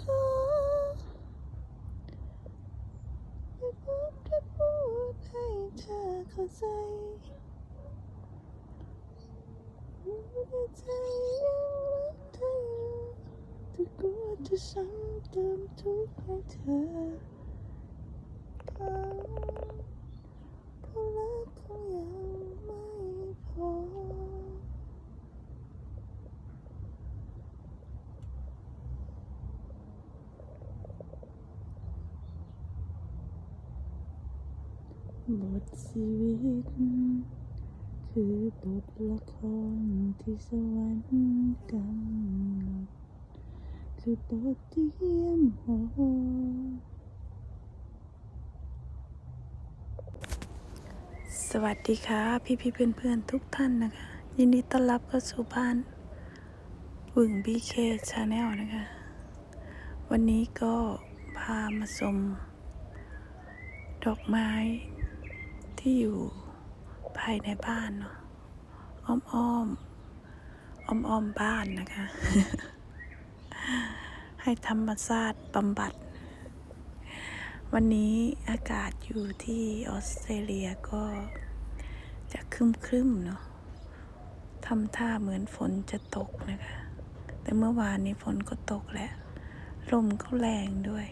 ขอให้ผมได้พูดให้เธอเข้าใจว่าใจยังรักเธออยู่แต่กลัวจะซ้ำเติมทุกข์ให้เธอฟังเพราะรักคงยังไม่พอ บทชีวิต คือบทละครที่สวรรค์กำหนดคือบทที่เยี่ยมโหสวัสดีค่ะ พี่พี่เพื่อนเพื่อนทุกท่านนะคะ ยินดีต้อนรับเข้าสู่บ้านวึ่งบีเคชาแนลนะคะ วันนี้ก็พามาชมดอกไม้ ที่อยู่ภายในบ้านเนาะอ้อมอ้อมอ้อมอ้อมบ้านนะคะ ให้ธรรมชาติบำบัด วันนี้อากาศอยู่ที่ออสเตรเลียก็จะครึมครึมเนาะทำท่าเหมือนฝนจะตกนะคะ แต่เมื่อวานนี้ฝนก็ตกแล้ว ลมก็แรงด้วย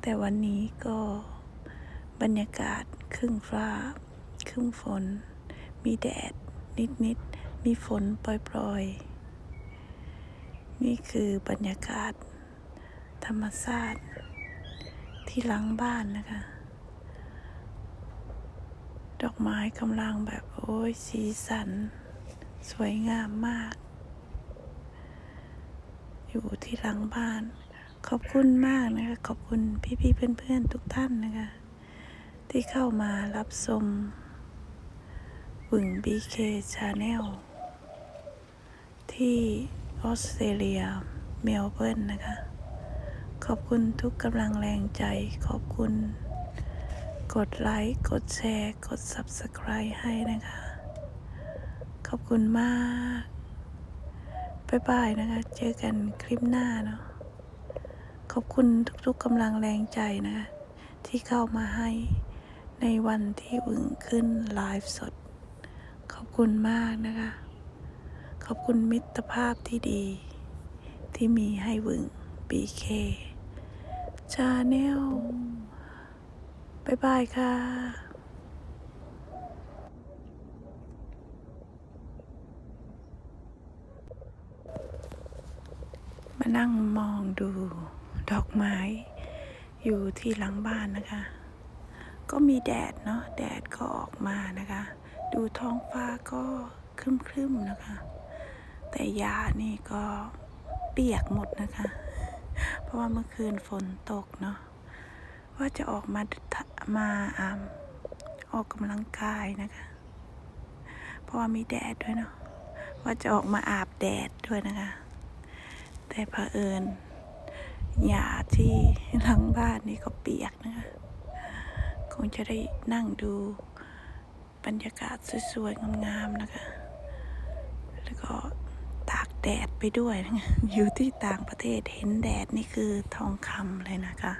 แต่วันนี้ก็ บรรยากาศครึ่งฟ้า ครึ่งฝน มีแดด นิดๆมีฝนปล่อยๆ นี่คือบรรยากาศ ธรรมชาติที่หลังบ้านนะคะ ดอกไม้กำลังแบบโอ้ยสีสัน สวยงามมาก อยู่ที่หลังบ้าน ขอบคุณมากนะคะ ขอบคุณพี่ๆเพื่อนๆ ทุกท่านนะคะ ที่เข้ามารับชมวึง BK Channel ที่ออสเตรเลียเมลเบิร์นนะคะ ขอบคุณทุกกำลังแรงใจขอบคุณ กดไลค์ กดแชร์ กด Subscribe ให้นะคะ ขอบคุณมากบ๊ายบายนะคะ เจอกันคลิปหน้าเนาะขอบคุณทุกๆกำลังแรงใจนะคะ ที่เข้ามาให้ ในวันที่วึงขึ้นไลฟ์สด ขอบคุณมากนะคะ ขอบคุณมิตรภาพที่ดี ที่มีให้วึง BK ชาแนลบายบายค่ะมานั่งมองดูดอกไม้อยู่ที่หลังบ้านนะคะ ก็มีแดดเนาะแดดก็ออกมานะคะ ดูท้องฟ้าก็ครึ้มๆนะคะ แต่ยานี่ก็เปียกหมดนะคะ เพราะว่าเมื่อคืนฝนตกเนาะว่าจะออกมามาอาออกกำลังกายนะคะ เพราะว่ามีแดดด้วยเนาะว่าจะออกมาอาบแดดด้วยนะคะ แต่เผอิญหญ้าที่หลังบ้านนี่ก็เปียกนะคะ คงจะได้นั่งดูบรรยากาศสวยๆงามๆนะคะ แล้วก็ตากแดดไปด้วยนะะอยู่ที่ต่างประเทศเห็นแดดนี่คือทองคำเลยนะคะ